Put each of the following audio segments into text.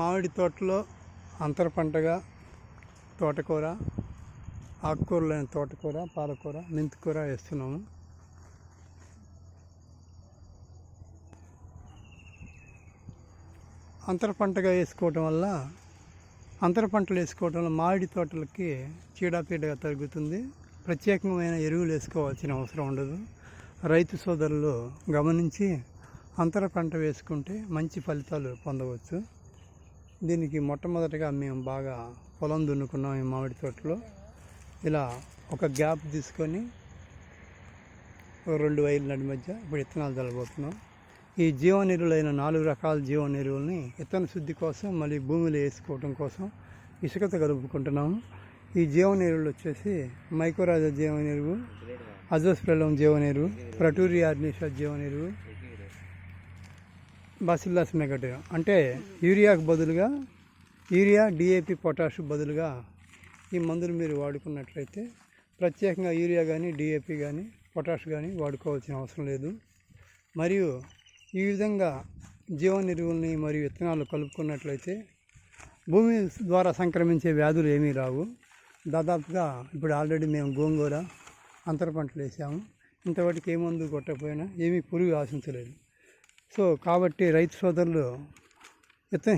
మామిడి తోటలో అంతర పంటగా తోటకూర ఆకుకూరలైన తోటకూర పాలకూర మెంతికూర వేస్తున్నాము. అంతర పంటగా వేసుకోవటం వల్ల అంతర పంటలు వేసుకోవటం వల్ల మామిడి తోటలకి చీడపీడగా తగ్గుతుంది. ప్రత్యేకమైన ఎరువులు వేసుకోవాల్సిన అవసరం ఉండదు. రైతు సోదరులు గమనించి అంతర పంట వేసుకుంటే మంచి ఫలితాలు పొందవచ్చు. దీనికి మొట్టమొదటిగా మేము బాగా పొలం దున్నుకున్నాం ఈ మామిడి తోటలో. ఇలా ఒక గ్యాప్ తీసుకొని ఓ రెండు వైల నడి మధ్య ఇప్పుడు విత్తనాలు చల్లబోతున్నాం ఈ జీవనెరువులైన నాలుగు రకాల జీవన ఎరువుల్ని విత్తన శుద్ధి కోసం మళ్ళీ భూమిలో వేసుకోవడం కోసం ఇసుకతో కలుపుకుంటున్నాము ఈ జీవనెరువులు వచ్చేసి మైకోరాజా జీవన ఎరువు అజోస్ప్రెలం జీవన ఎరువు ప్రటూరియా జీవన ఎరువు బాసిల్లాస్ అంటే యూరియాకు బదులుగా యూరియా డిఏపి పొటాష్ బదులుగా ఈ మందులు మీరు వాడుకున్నట్లయితే ప్రత్యేకంగా యూరియా కానీ డిఏపి కానీ పొటాష్ కానీ వాడుకోవాల్సిన అవసరం లేదు. మరియు ఈ విధంగా జీవన ఎరువుల్ని మరియు విత్తనాలు కలుపుకున్నట్లయితే భూమి ద్వారా సంక్రమించే వ్యాధులు ఏమీ రావు. దాదాపుగా ఇప్పుడు ఆల్రెడీ మేము గోంగూర అంతర పంటలు వేసాము. ఇంతవరకు ఏ మందు కొట్టకపోయినా ఏమీ పురుగు ఆశించలేదు. సో కాబట్టి రైతు సోదరులు విత్త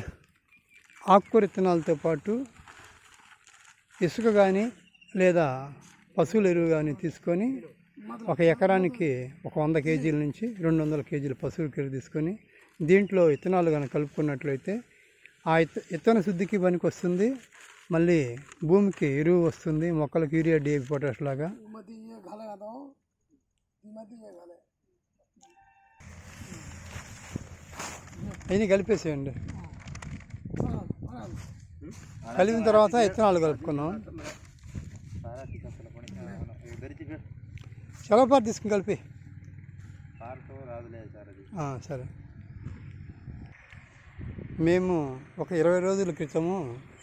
ఆకుకూర విత్తనాలతో పాటు ఇసుక కానీ లేదా పశువుల ఎరువు కానీ తీసుకొని ఒక ఎకరానికి ఒక వంద కేజీల నుంచి రెండు వందల కేజీల పశువుల ఎరువు తీసుకొని దీంట్లో విత్తనాలు కానీ కలుపుకున్నట్లయితే ఆ విత్త విత్తన శుద్ధికి పనికి వస్తుంది. మళ్ళీ భూమికి ఎరువు వస్తుంది. మొక్కలకు యూరియా డిఏపి పొటాష్ లాగా. ఇవి కలిపేసేయండి. కలిపిన తర్వాత ఇత్తనాలు కలుపుకున్నాం చలపాటు తీసుకుని కలిపి. సరే. మేము ఒక ఇరవై రోజుల క్రితము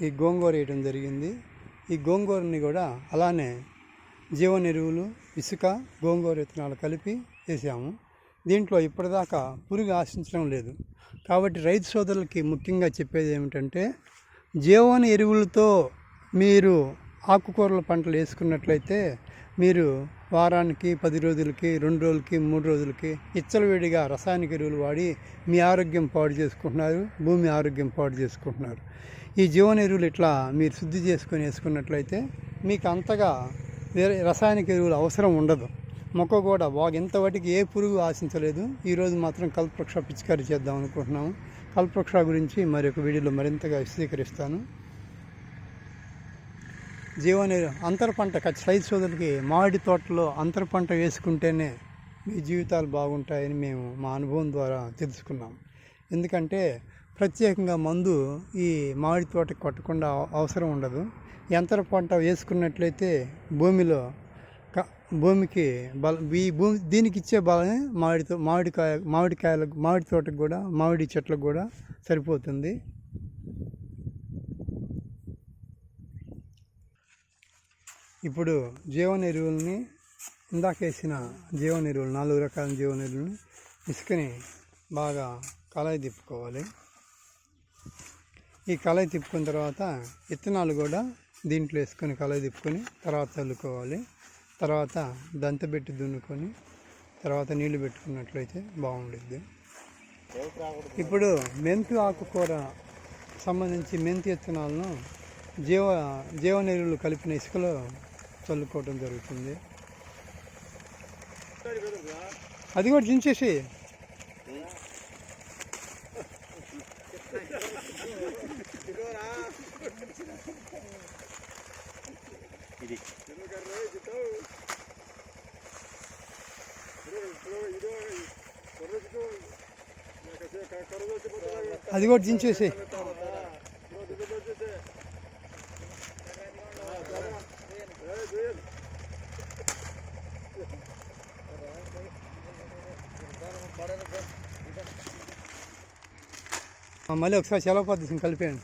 ఈ గోంగూర వేయడం జరిగింది. ఈ గోంగూరని కూడా అలానే జీవన ఎరువులు ఇసుక గోంగూర విత్తనాలు కలిపి వేసాము. దీంట్లో ఇప్పటిదాకా పురుగు ఆశించడం లేదు. కాబట్టి రైతు సోదరులకి ముఖ్యంగా చెప్పేది ఏమిటంటే జీవన ఎరువులతో మీరు ఆకుకూరల పంటలు వేసుకున్నట్లయితే మీరు వారానికి పది రోజులకి రెండు రోజులకి మూడు రోజులకి ఇచ్చలవేడిగా రసాయనిక ఎరువులు వాడి మీ ఆరోగ్యం పాడు చేసుకుంటున్నారు భూమి ఆరోగ్యం పాడు చేసుకుంటున్నారు. ఈ జీవన ఎరువులు ఇట్లా మీరు శుద్ధి చేసుకొని వేసుకున్నట్లయితే మీకు అంతగా వేరే రసాయనిక ఎరువులు అవసరం ఉండదు. మొక్క కూడా బాగా ఇంతవరకు ఏ పురుగు ఆశించలేదు. ఈరోజు మాత్రం కల్పవృక్ష పిచికారీ చేద్దాం అనుకుంటున్నాము. కల్పవృక్ష గురించి మరి ఒక వీడియోలో మరింతగా విశదీకరిస్తాను. జీవని అంతర పంట రైతు సోదరులకి మామిడి తోటలో అంతర పంట వేసుకుంటేనే మీ జీవితాలు బాగుంటాయని మేము మా అనుభవం ద్వారా తెలుసుకున్నాం. ఎందుకంటే ప్రత్యేకంగా మందు ఈ మామిడి తోటకి కొట్టకుండా అవసరం ఉండదు. ఈ అంతర పంట వేసుకున్నట్లయితే భూమిలో భూమికి బలం ఈ భూమి దీనికి ఇచ్చే బలమే మామిడితో మామిడికాయ మామిడికాయలకు మామిడి తోటకు కూడా మామిడి చెట్లకు కూడా సరిపోతుంది. ఇప్పుడు జీవన ఎరువుల్ని ఇందాకేసిన జీవన ఎరువులు నాలుగు రకాల జీవన ఎరువులని ఇసుకని బాగా కళాయి తిప్పుకోవాలి. ఈ కళాయి తిప్పుకున్న తర్వాత విత్తనాలు కూడా దీంట్లో వేసుకొని కళాయి తిప్పుకొని తర్వాత చల్లుకోవాలి. తర్వాత దంతబెట్టి దున్నుకొని తర్వాత నీళ్ళు పెట్టుకున్నట్లయితే బాగుండుద్ది. ఇప్పుడు మెంతి ఆకుకూర సంబంధించి మెంతి ఇత్తనాలను జీవ జీవ ఎరువులు కలిపిన ఇసుకలో చల్లుకోవడం జరుగుతుంది. అది కూడా దించేసి. అది కూడా దించేసి మళ్ళీ ఒకసారి సెలవు పద్ధతిని కలిపేయండి.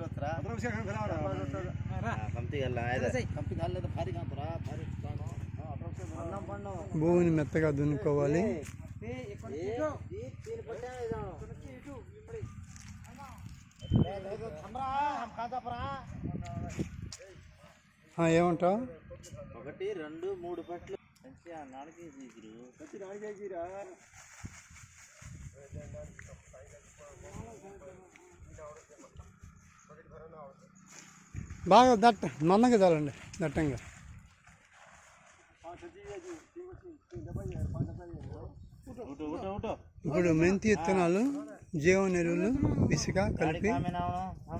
భూమిని మెత్తగా దున్నుకోవాలి ఏమంటావు ఒకటి రెండు మూడు పట్లు మంచిగా నాలుగే దిగురు బాగా దట్ట మందంగా చాలండి దట్టంగా. ఇప్పుడు మెంతి విత్తనాలు జీవ ఎరువులు ఇసుక కలిపి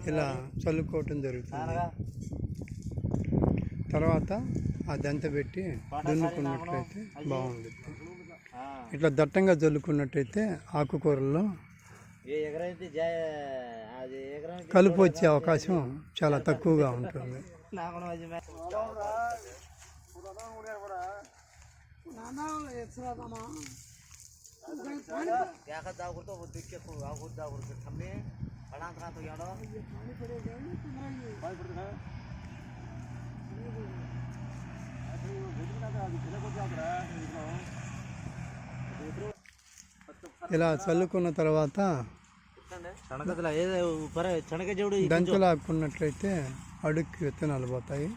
ఇలా చల్లుకోవటం జరుగుతుంది. తర్వాత ఆ దంత పెట్టి దున్నుకున్నట్లయితే బాగుంటుంది ఇట్లా దట్టంగా జల్లుకున్నట్టయితే ఆకుకూరల్లో కలుపు వచ్చే అవకాశం చాలా తక్కువగా ఉంటుంది నాకు ఇలా చల్లుకున్న తర్వాత దంచలు ఆకున్నట్లయితే అడుక్కి విత్తనాలు పోతాయి.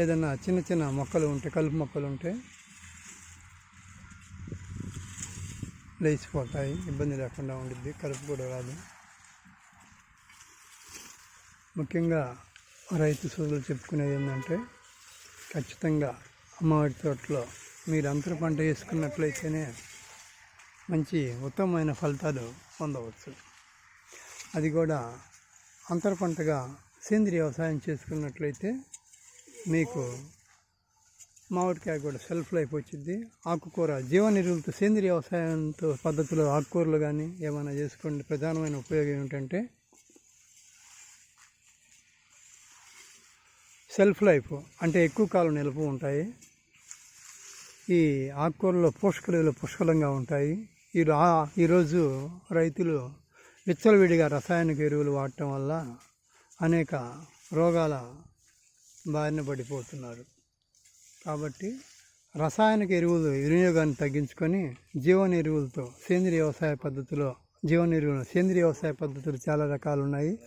ఏదన్నా చిన్న చిన్న మొక్కలు ఉంటే కలుపు మొక్కలు ఉంటే లేచిపోతాయి. ఇబ్బంది లేకుండా ఉండిద్ది కలుపు కూడా రాదు. ముఖ్యంగా రైతు సోదరులు చెప్పుకునేది ఏంటంటే ఖచ్చితంగా అమ్మవారి తోటలో మీరు అంతర పంట వేసుకున్నట్లయితేనే మంచి ఉత్తమమైన ఫలితాలు పొందవచ్చు. అది కూడా అంతర పంటగా సేంద్రియ వ్యవసాయం చేసుకున్నట్లయితే మీకు మామిడికాయ కూడా సెల్ఫ్ లైఫ్ వచ్చింది ఆకుకూర జీవన ఎరువులతో సేంద్రియ వ్యవసాయంతో పద్ధతిలో ఆకుకూరలు కానీ ఏమైనా చేసుకోండి. ప్రధానమైన ఉపయోగం ఏమిటంటే సెల్ఫ్ లైఫ్ అంటే ఎక్కువ కాలం నిలుపు ఉంటాయి. ఈ ఆకుకూరలో పోషకాలు పుష్కలంగా ఉంటాయి. ఈ ఈరోజు రైతులు విచ్చలవిడిగా రసాయనిక ఎరువులు వాడటం వల్ల అనేక రోగాల బారిన పడిపోతున్నారు. కాబట్టి రసాయనిక ఎరువులు వినియోగాన్ని తగ్గించుకొని జీవన ఎరువులతో సేంద్రియ వ్యవసాయ పద్ధతిలో జీవన ఎరువులు సేంద్రియ వ్యవసాయ పద్ధతులు చాలా రకాలు ఉన్నాయి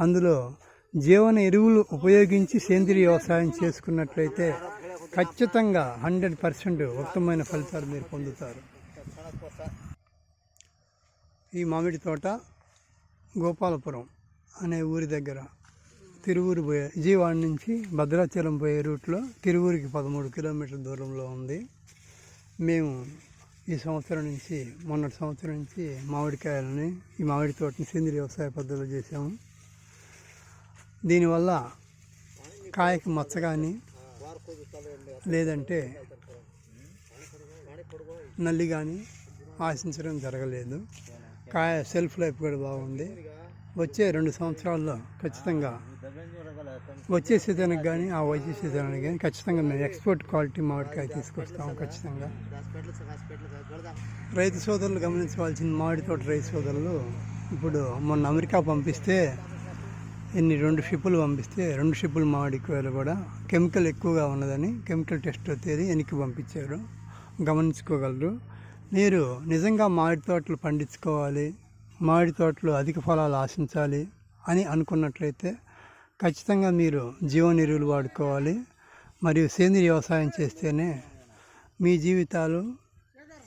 అందులో జీవన ఎరువులు ఉపయోగించి సేంద్రియ వ్యవసాయం చేసుకున్నట్లయితే ఖచ్చితంగా హండ్రెడ్ పర్సెంట్ ఉత్తమమైన ఫలితాలు మీరు పొందుతారు. ఈ మామిడి తోట గోపాలపురం అనే ఊరి దగ్గర తిరువూరు పోయే విజయవాడ నుంచి భద్రాచలం పోయే రూట్లో తిరువూరికి పదమూడు కిలోమీటర్ల దూరంలో ఉంది. మేము ఈ సంవత్సరం నుంచి మొన్నటి సంవత్సరం నుంచి మామిడికాయలని ఈ మామిడి తోటని సేంద్రియ వ్యవసాయ పద్ధతిలో చేసాము దీనివల్ల కాయకి మచ్చ కానీ లేదంటే నల్లి కానీ ఆశించడం జరగలేదు. కాయ సెల్ఫ్ లైఫ్ కూడా బాగుంది. వచ్చే రెండు సంవత్సరాల్లో ఖచ్చితంగా వచ్చే సీజన్కి కానీ ఆ వచ్చే సీజన్కి కానీ ఖచ్చితంగా మేము ఎక్స్పోర్ట్ క్వాలిటీ మామిడికాయ తీసుకొస్తాం ఖచ్చితంగా. రైతు సోదరులు గమనించవలసిన మామిడి తోట రైతు సోదరులు ఇప్పుడు మొన్న అమెరికా పంపిస్తే ఎన్ని రెండు షిప్పులు పంపిస్తే రెండు షిప్పులు మామిడికాయలు కూడా కెమికల్ ఎక్కువగా ఉన్నదని కెమికల్ టెస్ట్ తేదీ వెనక్కి పంపించారు. గమనించుకోగలరు. మీరు నిజంగా మామిడి తోటలు పండించుకోవాలి మామిడి తోటలు అధిక ఫలాలు ఆశించాలి అని అనుకున్నట్లయితే ఖచ్చితంగా మీరు జీవన ఎరువులు వాడుకోవాలి. మరియు సేంద్రియ వ్యవసాయం చేస్తేనే మీ జీవితాలు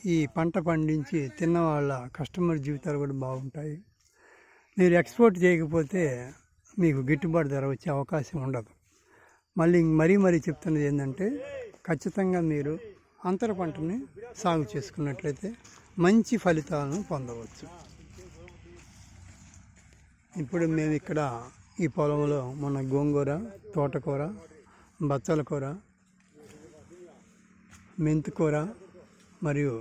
ఈ పంట పండించి తిన్న వాళ్ళ కస్టమర్ జీవితాలు కూడా బాగుంటాయి. మీరు ఎక్స్పోర్ట్ చేయకపోతే మీకు గిట్టుబాటు ధర వచ్చే అవకాశం ఉండదు. మళ్ళీ మరీ మరీ చెప్తున్నది ఏంటంటే ఖచ్చితంగా మీరు అంతర పంటని సాగు చేసుకున్నట్లయితే మంచి ఫలితాలను పొందవచ్చు. ఇప్పుడు మేము ఇక్కడ ఈ పొలంలో మన గోంగూర తోటకూర బచ్చల కూర మెంతికూర మరియు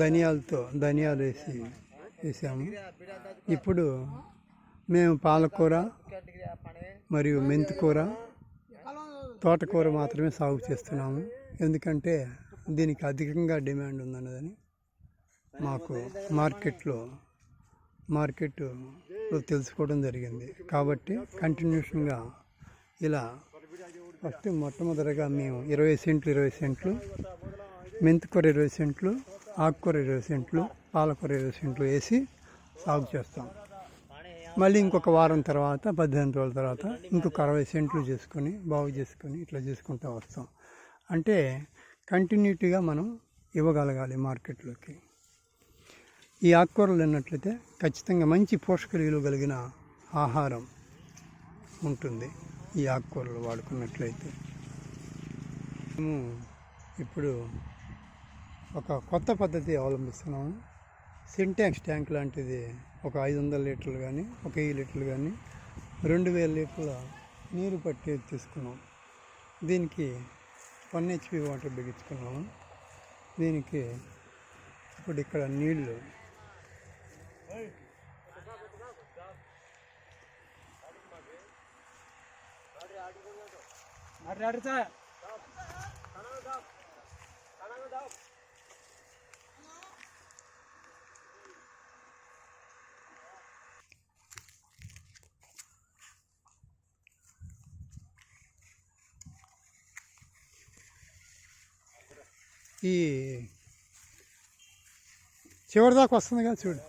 ధనియాలతో ధనియాలు వేసి వేసాము. ఇప్పుడు మేము పాలకూర మరియు మెంతికూర తోటకూర మాత్రమే సాగు చేస్తున్నాము. ఎందుకంటే దీనికి అధికంగా డిమాండ్ ఉందన్నదని మాకు మార్కెట్లో మార్కెట్ తెలుసుకోవడం జరిగింది. కాబట్టి కంటిన్యూషన్గా ఇలా ఫస్ట్ మొట్టమొదటిగా మేము ఇరవై సెంట్లు ఇరవై సెంట్లు మెంతికూర ఇరవై సెంట్లు ఆకుకూర ఇరవై సెంట్లు పాలకూర ఇరవై సెంట్లు వేసి సాగు చేస్తాం. మళ్ళీ ఇంకొక వారం తర్వాత పద్దెనిమిది రోజుల తర్వాత ఇంకొక అరవై సెంట్లు చేసుకొని బాగు చేసుకొని ఇట్లా చేసుకుంటూ వస్తాం. అంటే కంటిన్యూటీగా మనం ఇవ్వగలగాలి మార్కెట్లోకి. ఈ ఆకుకూరలు అన్నట్లయితే ఖచ్చితంగా మంచి పోషక విలువ కలిగిన ఆహారం ఉంటుంది ఈ ఆకుకూరలు వాడుకున్నట్లయితే. మేము ఇప్పుడు ఒక కొత్త పద్ధతి అవలంబిస్తున్నాము. సింటాక్స్ ట్యాంక్ లాంటిది ఒక ఐదు వందల లీటర్లు కానీ ఒక వెయ్యి లీటర్లు కానీ రెండు వేల లీటర్ల నీరు పట్టి తీసుకున్నాం. దీనికి వన్ హెచ్పి వాటర్ బిగించుకున్నాము దీనికి ఇప్పుడు ఇక్కడ నీళ్ళు ఈ చివరి దాకా వస్తుంది కదా చూడు.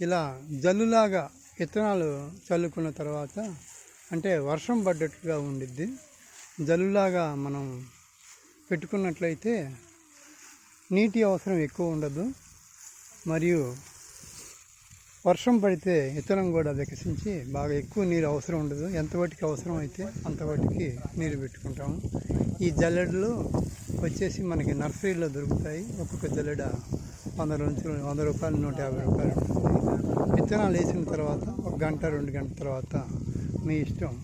ఇలా జల్లులాగా విత్తనాలు చల్లుకున్న తర్వాత అంటే వర్షం పడ్డట్టుగా ఉండిద్ది. జల్లులాగా మనం పెట్టుకున్నట్లయితే నీటి అవసరం ఎక్కువ ఉండదు. మరియు వర్షం పడితే విత్తనం కూడా వికసించి బాగా ఎక్కువ నీరు అవసరం ఉండదు. ఎంతవాటికి అవసరం అయితే అంతవాటికి నీరు పెట్టుకుంటాము. ఈ జల్లెడలు వచ్చేసి మనకి నర్సరీలో దొరుకుతాయి. ఒక్కొక్క జల్లెడ వంద నుంచి వంద రూపాయలు నూట యాభై రూపాయలు ఉంటుంది విత్తనాలు వేసిన తర్వాత ఒక గంట రెండు గంటల తర్వాత మీ ఇష్టం.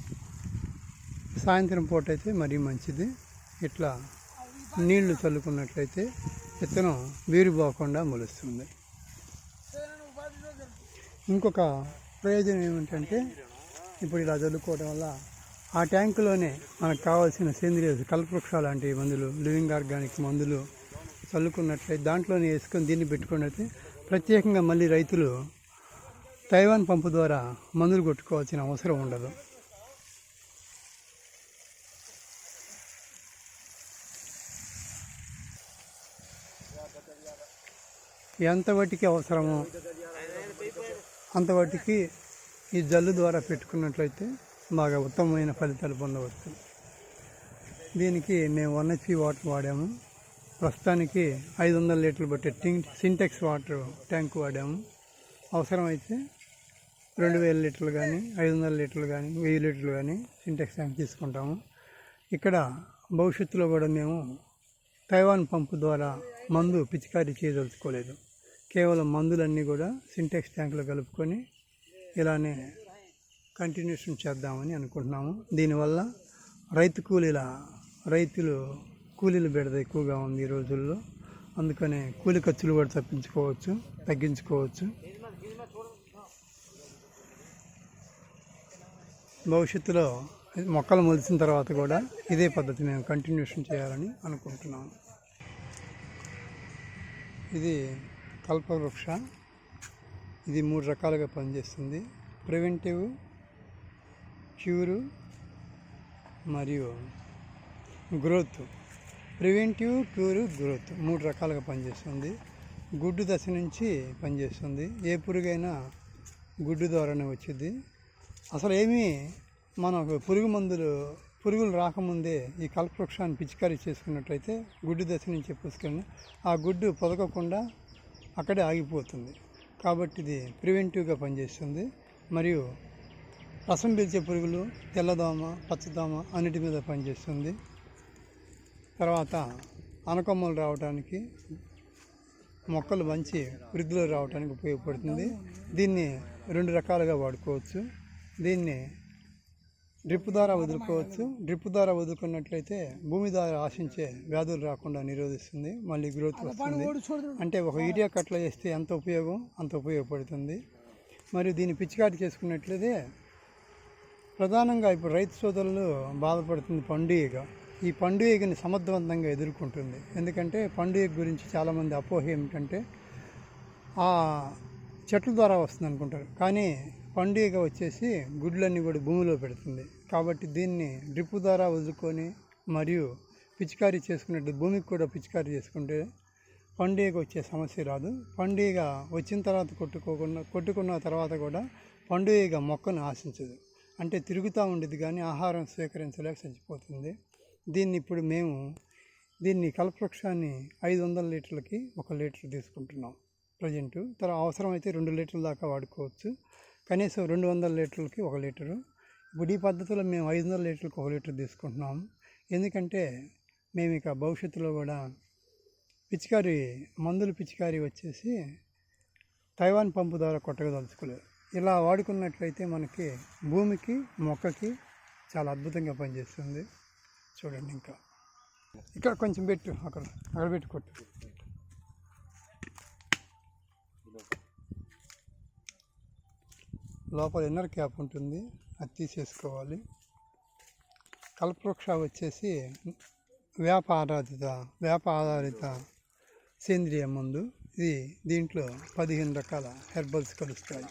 సాయంత్రం పూట అయితే మరీ మంచిది. ఇట్లా నీళ్ళు చల్లుకున్నట్లయితే విత్తనం వీరిపోకుండా మొలుస్తుంది. ఇంకొక ప్రయోజనం ఏమిటంటే ఇప్పుడు ఇలా చదువుకోవడం వల్ల ఆ ట్యాంకులోనే మనకు కావాల్సిన సేంద్రియ కల్పవృక్ష లాంటి మందులు లివింగ్ ఆర్గానిక్ మందులు చల్లుకున్నట్లయితే దాంట్లోనే వేసుకొని దీన్ని పెట్టుకున్నట్లయితే ప్రత్యేకంగా మళ్ళీ రైతులు తైవాన్ పంపు ద్వారా మందులు కొట్టుకోవాల్సిన అవసరం ఉండదు. ఎంత వాటికి అవసరమో అంతవాటికి ఈ జల్లు ద్వారా పెట్టుకున్నట్లయితే బాగా ఉత్తమమైన ఫలితాలు పొందవచ్చు. దీనికి మేము వన్ హెచ్పి వాటర్ వాడాము. ప్రస్తుతానికి ఐదు వందల లీటర్లు బట్టే టింగ్ సింటెక్స్ వాటర్ ట్యాంక్ వాడాము. అవసరమైతే రెండు వేల లీటర్లు కానీ ఐదు వందల లీటర్లు కానీ వెయ్యి లీటర్లు కానీ సింటెక్స్ ట్యాంక్ తీసుకుంటాము. ఇక్కడ భవిష్యత్తులో కూడా మేము తైవాన్ పంపు ద్వారా మందు పిచికారీ చేయదలుచుకోలేదు. కేవలం మందులన్నీ కూడా సింటెక్స్ ట్యాంకులో కలుపుకొని ఇలానే కంటిన్యూషన్ చేద్దామని అనుకుంటున్నాము. దీనివల్ల రైతు కూలీల రైతులు కూలీల బెడద ఎక్కువగా ఉంది ఈ రోజుల్లో. అందుకనే కూలి ఖర్చులు కూడా తప్పించుకోవచ్చు తగ్గించుకోవచ్చు. భవిష్యత్తులో మొక్కలు మొలిచిన తర్వాత కూడా ఇదే పద్ధతి మేము కంటిన్యూషన్ చేయాలని అనుకుంటున్నాము. ఇది కల్పవృక్ష. ఇది మూడు రకాలుగా పనిచేస్తుంది. ప్రివెంటివ్ క్యూరు మరియు గ్రోత్. ప్రివెంటివ్ క్యూరు గ్రోత్ మూడు రకాలుగా పనిచేస్తుంది. గుడ్డు దశ నుంచి పనిచేస్తుంది. ఏ పురుగైనా గుడ్డు ద్వారానే వచ్చింది అసలు ఏమీ మనకు పురుగు మందులు పురుగులు రాకముందే ఈ కల్పవృక్షాన్ని పిచికారీ చేసుకున్నట్లయితే గుడ్డు దశ నుంచి పుసుకెళ్ళిన ఆ గుడ్డు పొదగకుండా అక్కడే ఆగిపోతుంది. కాబట్టి ఇది ప్రివెంటివ్గా పనిచేస్తుంది. మరియు రసం పీల్చే పురుగులు తెల్లదోమ పచ్చదోమ అన్నిటి మీద పనిచేస్తుంది. తర్వాత అనకొమ్మలు రావడానికి మొక్కలు మంచి వృద్ధిలో రావడానికి ఉపయోగపడుతుంది. దీన్ని రెండు రకాలుగా వాడుకోవచ్చు. దీన్ని డ్రిప్ ద్వారా వదులుకోవచ్చు. డ్రిప్ ద్వారా వదులుకున్నట్లయితే భూమి ద్వారా ఆశించే వ్యాధులు రాకుండా నిరోధిస్తుంది మళ్ళీ గ్రోత్ వస్తుంది. అంటే ఒక యూరియా కట్ల చేస్తే ఎంత ఉపయోగం? అంత ఉపయోగపడుతుంది. మరియు దీన్ని పిచికారి చేసుకున్నట్లయితే ప్రధానంగా ఇప్పుడు రైతు సోదరులు బాధపడుతుంది పండుగ ఈ పండుగని సమర్థవంతంగా ఎదుర్కొంటుంది. ఎందుకంటే పండుగ గురించి చాలామంది అపోహ ఏమిటంటే ఆ చెట్ల ద్వారా వస్తుంది అనుకుంటారు కానీ పండుగ వచ్చేసి గుడ్లన్నీ కూడా భూమిలో పెడుతుంది. కాబట్టి దీన్ని డ్రిప్ ద్వారా వదులుకొని మరియు పిచికారీ చేసుకున్నట్టు భూమికి కూడా పిచికారీ చేసుకుంటే పండుగ వచ్చే సమస్య రాదు. పండుగ వచ్చిన తర్వాత కొట్టుకోకుండా కొట్టుకున్న తర్వాత కూడా పండుగ మొక్కను ఆశించదు. అంటే తిరుగుతూ ఉండేది కానీ ఆహారం స్వీకరించలేక చచ్చిపోతుంది. దీన్ని ఇప్పుడు మేము దీన్ని కల్పవృక్షాన్ని ఐదు వందల లీటర్లకి ఒక లీటర్ తీసుకుంటున్నాం ప్రజెంటు. తర్వాత అవసరమైతే రెండు లీటర్ల దాకా వాడుకోవచ్చు. కనీసం రెండు వందల లీటర్లకి ఒక లీటరు. ఇప్పుడు ఈ పద్ధతిలో మేము ఐదు వందల లీటర్లకు ఒక లీటర్ తీసుకుంటున్నాం. ఎందుకంటే మేము ఇక భవిష్యత్తులో కూడా పిచికారి మందులు పిచికారి వచ్చేసి తైవాన్ పంపు ద్వారా కొట్టగదలుచుకోలేదు ఇలా వాడుకున్నట్లయితే మనకి భూమికి మొక్కకి చాలా అద్భుతంగా పనిచేస్తుంది. చూడండి ఇంకా. ఇక్కడ కొంచెం పెట్టు అక్కడ అక్కడ పెట్టు కొట్టు. లోపల ఇన్నర్ క్యాప్ ఉంటుంది. అది తీసేసుకోవాలి. కల్పవృక్ష వచ్చేసి వేప ఆధారిత వేప ఆధారిత సేంద్రియ మందు. ఇది దీంట్లో పదిహేను రకాల హెర్బల్స్ కలుస్తాయి.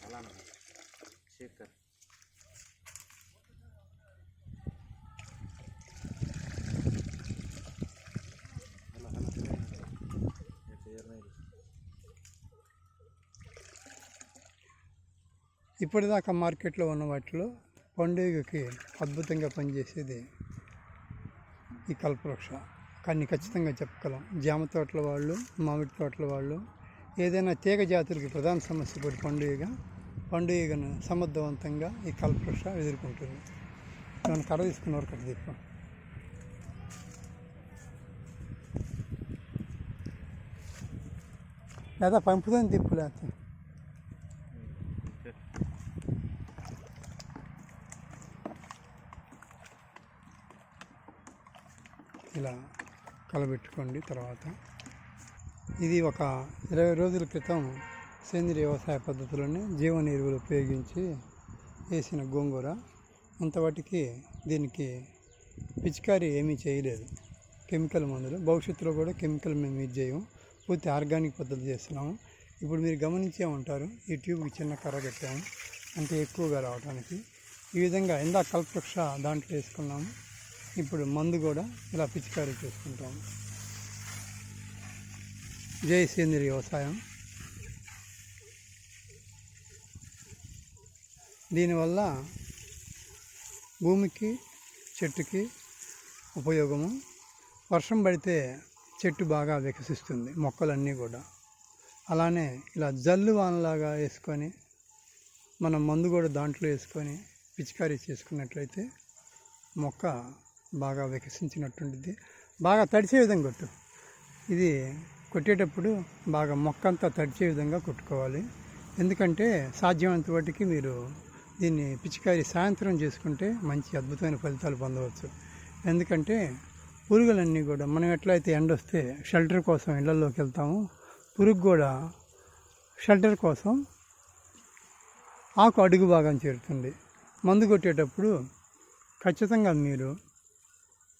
ఇప్పటిదాకా మార్కెట్లో ఉన్న వాటిలో పండుగకి అద్భుతంగా పనిచేసేది ఈ కల్పవృక్ష. కానీ ఖచ్చితంగా చెప్పగలం. జామ తోటల వాళ్ళు మామిడి తోటల వాళ్ళు ఏదైనా తీగ జాతులకి ప్రధాన సమస్య పడి పండుగ పండుగను సమర్థవంతంగా ఈ కల్పవృక్ష ఎదుర్కొంటుంది. మనం కర్ర తీసుకున్నారు కట్ట దీపం లేదా పంపుదని తిప్పు లేకపోతే ఇలా కలబెట్టుకోండి తర్వాత. ఇది ఒక ఇరవై రోజుల క్రితం సేంద్రియ వ్యవసాయ పద్ధతిలోనే జీవన ఎరువులు ఉపయోగించి వేసిన గోంగూర. అంతవాటికి దీనికి పిచికారీ ఏమీ చేయలేదు. కెమికల్ మందులు. భవిష్యత్తులో కూడా కెమికల్ మేము యూజ్ చేయము. పూర్తి ఆర్గానిక్ పద్ధతి చేస్తున్నాము. ఇప్పుడు మీరు గమనించే ఉంటారు ఈ ట్యూబ్కి చిన్న కర్ర పెట్టాము అంటే ఎక్కువగా రావడానికి ఈ విధంగా ఎందా కల్పవృక్ష దాంట్లో వేసుకున్నాము. ఇప్పుడు మందు కూడా ఇలా పిచికారీ చేసుకుంటాం. జై సేంద్రియ వ్యవసాయం. దీనివల్ల భూమికి చెట్టుకి ఉపయోగము. వర్షం పడితే చెట్టు బాగా వికసిస్తుంది మొక్కలన్నీ కూడా. అలానే ఇలా జల్లు వానలాగా వేసుకొని మనం మందు కూడా దాంట్లో వేసుకొని పిచికారీ చేసుకున్నట్లయితే మొక్క బాగా వికసించినట్టుండిద్ది. బాగా తడిచే విధంగా కొట్టు. ఇది కొట్టేటప్పుడు బాగా మొక్క అంతా తడిచే విధంగా కొట్టుకోవాలి. ఎందుకంటే సాధ్యమైనంత వాటికి మీరు దీన్ని పిచికారి సాయంత్రం చేసుకుంటే మంచి అద్భుతమైన ఫలితాలు పొందవచ్చు. ఎందుకంటే పురుగులన్నీ కూడా మనం ఎట్లయితే ఎండ వస్తే షెల్టర్ కోసం ఇళ్ళలోకి వెళ్తామో పురుగు కూడా షెల్టర్ కోసం ఆకు అడుగు భాగం చేరుతుంది. మందు కొట్టేటప్పుడు ఖచ్చితంగా మీరు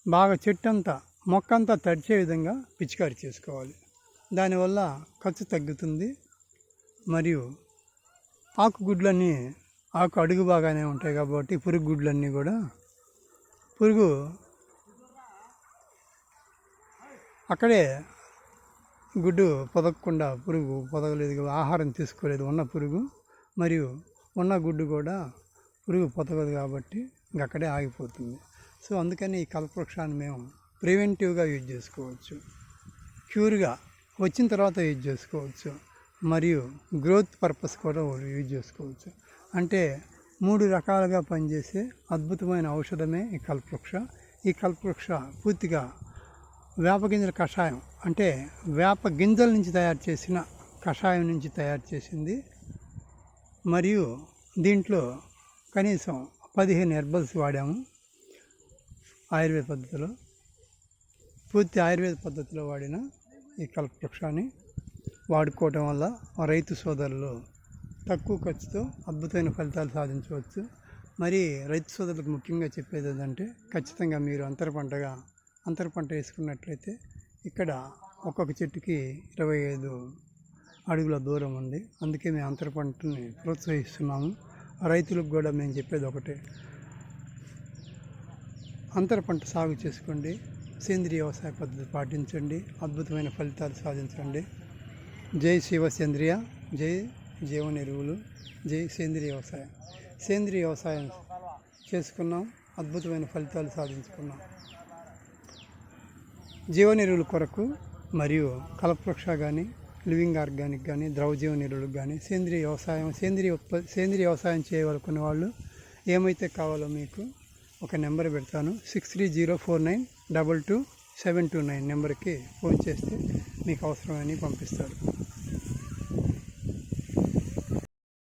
బాగా చెట్టు అంతా మొక్క అంతా తడిచే విధంగా పిచికారి చేసుకోవాలి. దానివల్ల ఖర్చు తగ్గుతుంది. మరియు ఆకు గుడ్లన్నీ ఆకు అడుగు బాగానే ఉంటాయి కాబట్టి పురుగు గుడ్లన్నీ కూడా పురుగు అక్కడే గుడ్డు పొదగకుండా పురుగు పొదగలేదు ఆహారం తీసుకోలేదు ఉన్న పురుగు మరియు ఉన్న గుడ్డు కూడా పురుగు పొదగదు కాబట్టి ఇంక అక్కడే ఆగిపోతుంది. సో అందుకని ఈ కల్పవృక్షాన్ని మేము ప్రివెంటివ్గా యూజ్ చేసుకోవచ్చు. క్యూర్గా వచ్చిన తర్వాత యూజ్ చేసుకోవచ్చు. మరియు గ్రోత్ పర్పస్ కూడా యూజ్ చేసుకోవచ్చు. అంటే మూడు రకాలుగా పనిచేసే అద్భుతమైన ఔషధమే ఈ కల్పవృక్ష. ఈ కల్పవృక్ష పూర్తిగా వేప గింజల కషాయం అంటే వేప గింజల నుంచి తయారు చేసిన కషాయం నుంచి తయారు చేసింది. మరియు దీంట్లో కనీసం పదిహేను హెర్బల్స్ వాడాము. ఆయుర్వేద పద్ధతిలో పూర్తి ఆయుర్వేద పద్ధతిలో వాడిన ఈ కల్పవృక్షాన్ని వాడుకోవటం వల్ల ఆ రైతు సోదరులు తక్కువ ఖర్చుతో అద్భుతమైన ఫలితాలు సాధించవచ్చు. మరి రైతు సోదరులకు ముఖ్యంగా చెప్పేది ఏంటంటే ఖచ్చితంగా మీరు అంతర పంటగా అంతర పంట వేసుకున్నట్లయితే ఇక్కడ ఒక్కొక్క చెట్టుకి ఇరవై ఐదు అడుగుల దూరం ఉంది. అందుకే మేము అంతర పంటని ప్రోత్సహిస్తున్నాము. రైతులకు కూడా మేము చెప్పేది ఒకటే అంతర పంట సాగు చేసుకోండి. సేంద్రియ వ్యవసాయ పద్ధతి పాటించండి. అద్భుతమైన ఫలితాలు సాధించండి. జై శివ సేంద్రియ జై జీవన ఎరువులు జై సేంద్రియ వ్యవసాయం. సేంద్రియ వ్యవసాయం చేసుకున్నాం. అద్భుతమైన ఫలితాలు సాధించుకున్నాం. జీవన ఎరువుల కొరకు మరియు కలపవృక్ష కానీ లివింగ్ ఆర్గానిక్ కానీ ద్రవజీవన ఎరువులకు కానీ సేంద్రియ వ్యవసాయం సేంద్రియ ఉత్పత్తి సేంద్రియ వ్యవసాయం చేయవలకున్న వాళ్ళు ఏమైతే కావాలో మీకు ఒక నెంబర్ పెడతాను. Six three zero four nine double two seven two nine నెంబర్కి ఫోన్ చేస్తే మీకు అవసరమని పంపిస్తారు.